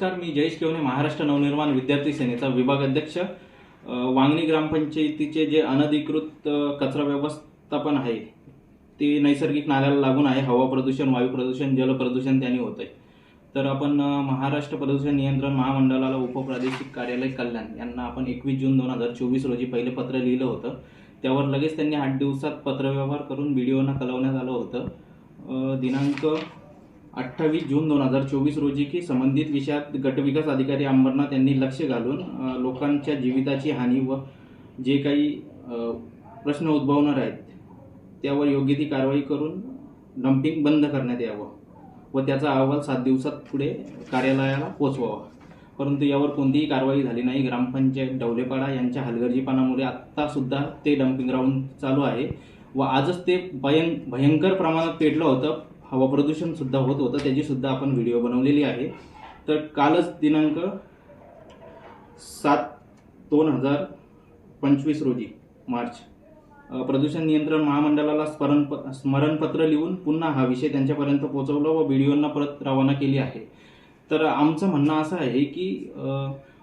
नमस्कार मी जयेश केवणे महाराष्ट्र नवनिर्माण विद्यार्थी सेनेचा विभाग अध्यक्ष वांगणी ग्रामपंचायतीचे जे अनधिकृत कचरा व्यवस्थापन आहे ते नैसर्गिक नाल्याला लागून आहे. हवा प्रदूषण वायू प्रदूषण जल प्रदूषण त्यांनी होत आहे तर आपण महाराष्ट्र प्रदूषण नियंत्रण महामंडळाला उपप्रादेशिक कार्यालय कल्याण यांना आपण एकवीस जून दोन हजार चोवीस रोजी पहिले पत्र लिहिलं होतं. त्यावर लगेच त्यांनी आठ दिवसात पत्रव्यवहार करून व्हिडिओना कळवण्यात आलं होतं. दिनांक अठ्ठावीस जून दोन हजार चोवीस रोजी की संबंधित विषयात गटविकास अधिकारी अंबरनाथ यांनी लक्ष घालून लोकांच्या जीविताची हानी व जे काही प्रश्न उद्भवणार आहेत त्यावर योग्य ती कारवाई करून डम्पिंग बंद करण्यात यावं व त्याचा अहवाल सात दिवसात पुढे कार्यालयाला पोचवावा. परंतु यावर कोणतीही कारवाई झाली नाही. ग्रामपंचायत डवलेपाडा यांच्या हलगर्जीपणामुळे आत्तासुद्धा ते डम्पिंग ग्राउंड चालू आहे व आजच ते भयं भयंकर प्रमाणात पेटलं होतं. हवा प्रदूषण सुद्धा होत होतं त्याची सुद्धा आपण व्हिडिओ बनवलेली आहे. तर कालच दिनांक सात दोन हजार पंचवीस रोजी मार्च प्रदूषण नियंत्रण महामंडळाला स्मरण स्मरणपत्र लिहून पुन्हा हा विषय त्यांच्यापर्यंत पोहोचवला व व्हिडिओंना परत रवाना केली आहे. तर आमचं म्हणणं असं आहे की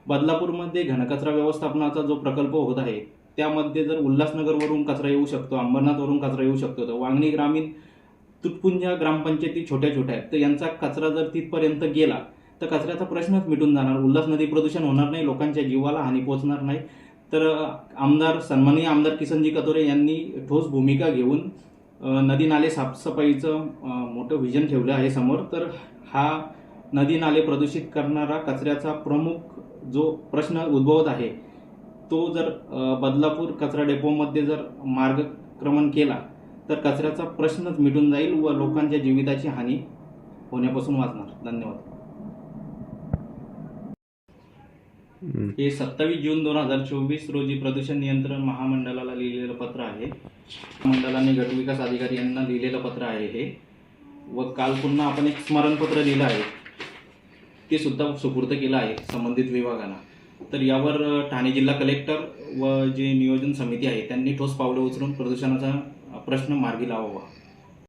बदलापूरमध्ये घनकचरा व्यवस्थापनाचा जो प्रकल्प होत आहे त्यामध्ये जर उल्हासनगरवरून कचरा येऊ शकतो अंबरनाथवरून कचरा येऊ शकतो तर वांगणी ग्रामीण तुटपुंजा ग्रामपंचायती छोट्या छोट्या आहेत. तर यांचा कचरा जर तिथपर्यंत गेला तर कचऱ्याचा प्रश्नच मिटून जाणार. उल्हास नदी प्रदूषण होणार नाही लोकांच्या जीवाला हानी पोहोचणार नाही. तर आमदार सन्माननीय आमदार किसनजी कतोरे यांनी ठोस भूमिका घेऊन नदी नाले साफसफाईचं मोठं व्हिजन ठेवलं आहे समोर. तर हा नदी नाले प्रदूषित करणारा कचऱ्याचा प्रमुख जो प्रश्न उद्भवत आहे तो जर बदलापूर कचरा डेपोमध्ये जर मार्गक्रमण केला तर कचऱ्याचा प्रश्नच मिटून जाईल व लोकांच्या जीविताची हानी होण्यापासून वाचणार. धन्यवाद. हे सत्तावीस जून दोन हजार चोवीस रोजी प्रदूषण नियंत्रण महामंडळाला लिहिलेलं पत्र आहे. मंडळाने गटविकास अधिकारी यांना लिहिलेलं पत्र आहे हे. व काल पुन्हा आपण एक स्मरणपत्र लिहिलं आहे. ते सुद्धा सुपूर्द केलं आहे संबंधित विभागाला तर यावर ठाणे जिल्हा कलेक्टर व जे नियोजन समिती आहे त्यांनी ठोस पावलं उचलून प्रदूषणाचा प्रश्न मार्गी लावावा.